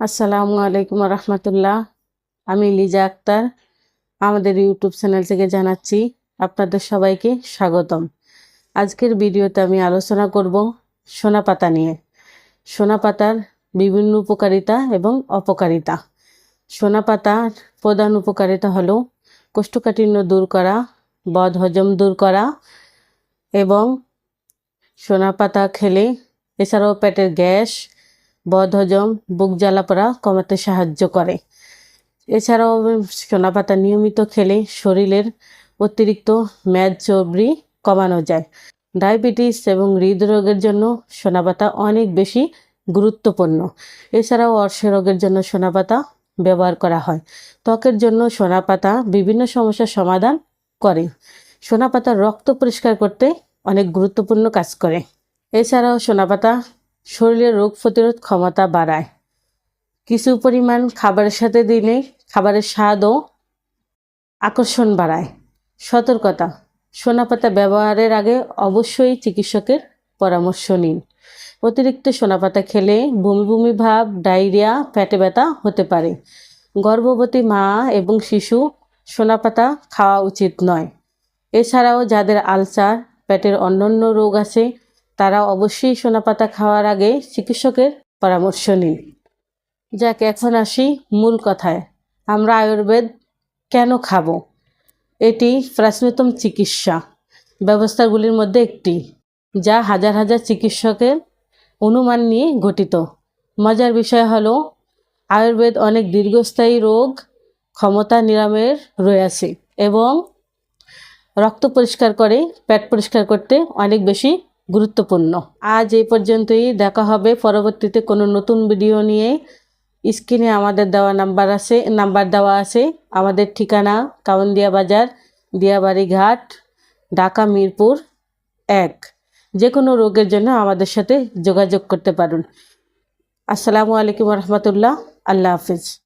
আসসালামু আলাইকুম রহমতুল্লাহ। আমি লিজা আক্তার। আমাদের ইউটিউব চ্যানেল থেকে জানাচ্ছি আপনাদের সবাইকে স্বাগতম। আজকের ভিডিওতে আমি আলোচনা করব সোনা পাতা নিয়ে। সোনা পাতার বিভিন্ন উপকারিতা এবং অপকারিতা। সোনা পাতার প্রধান উপকারিতা হলো কোষ্ঠকাঠিন্য দূর করা বদ হজম দূর করা এবং সোনা পাতা খেলে এছাড়াও পেটের গ্যাস বদহজম, বুক জ্বালাপোড়া কমাতে সাহায্য করে। এছাড়াও সোনা পাতা নিয়মিত খেলে শরীরের অতিরিক্ত ম্যাদ চর্বি কমানো যায়। ডায়াবেটিস এবং হৃদরোগের জন্য সোনা পাতা অনেক বেশি গুরুত্বপূর্ণ। এছাড়াও অর্শ রোগের জন্য সোনা পাতা ব্যবহার করা হয়। ত্বকের জন্য সোনা পাতা বিভিন্ন সমস্যার সমাধান করে। সোনা পাতা রক্ত পরিষ্কার করতে অনেক গুরুত্বপূর্ণ কাজ করে। এছাড়াও সোনা পাতা শরীরের রোগ প্রতিরোধ ক্ষমতা বাড়ায়। কিছু পরিমাণ খাবারের সাথে দিলে খাবারের স্বাদও আকর্ষণ বাড়ায়। সতর্কতা, সোনা পাতা ব্যবহারের আগে অবশ্যই চিকিৎসকের পরামর্শ নিন। অতিরিক্ত সোনা পাতা খেলে বমি বমি ভাব, ডায়রিয়া, পেটে ব্যথা হতে পারে। গর্ভবতী মা এবং শিশু সোনা পাতা খাওয়া উচিত নয়। এছাড়াও যাদের আলসার, পেটের অন্যান্য রোগ আছে তারা অবশ্যই সোনা পাতা খাওয়ার আগে চিকিৎসকের পরামর্শ নিন। যাক, এখন আসি মূল কথায়। আমরা আয়ুর্বেদ কেন খাব? এটি প্রাচীনতম চিকিৎসা ব্যবস্থাগুলির মধ্যে একটি, যা হাজার হাজার চিকিৎসকের অনুমান নিয়ে গঠিত। মজার বিষয় হলো, আয়ুর্বেদ অনেক দীর্ঘস্থায়ী রোগ ক্ষমতা নিরাময়ের রয়েছে এবং রক্ত পরিষ্কার করে, পেট পরিষ্কার করতে অনেক বেশি গুরুত্বপূর্ণ। আজ এই পর্যন্তই। দেখা হবে পরবর্তীতে কোনো নতুন ভিডিও নিয়ে। স্ক্রিনে আমাদের দেওয়া নাম্বার আছে, নাম্বার দেওয়া আছে। আমাদের ঠিকানা কাউন্দিয়া বাজার দিয়াবাড়ি ঘাট, ঢাকা মিরপুর এক। যে কোনো রোগের জন্য আমাদের সাথে যোগাযোগ করতে পারুন। আসসালামু আলাইকুম রহমতুল্লাহ। আল্লাহ হাফিজ।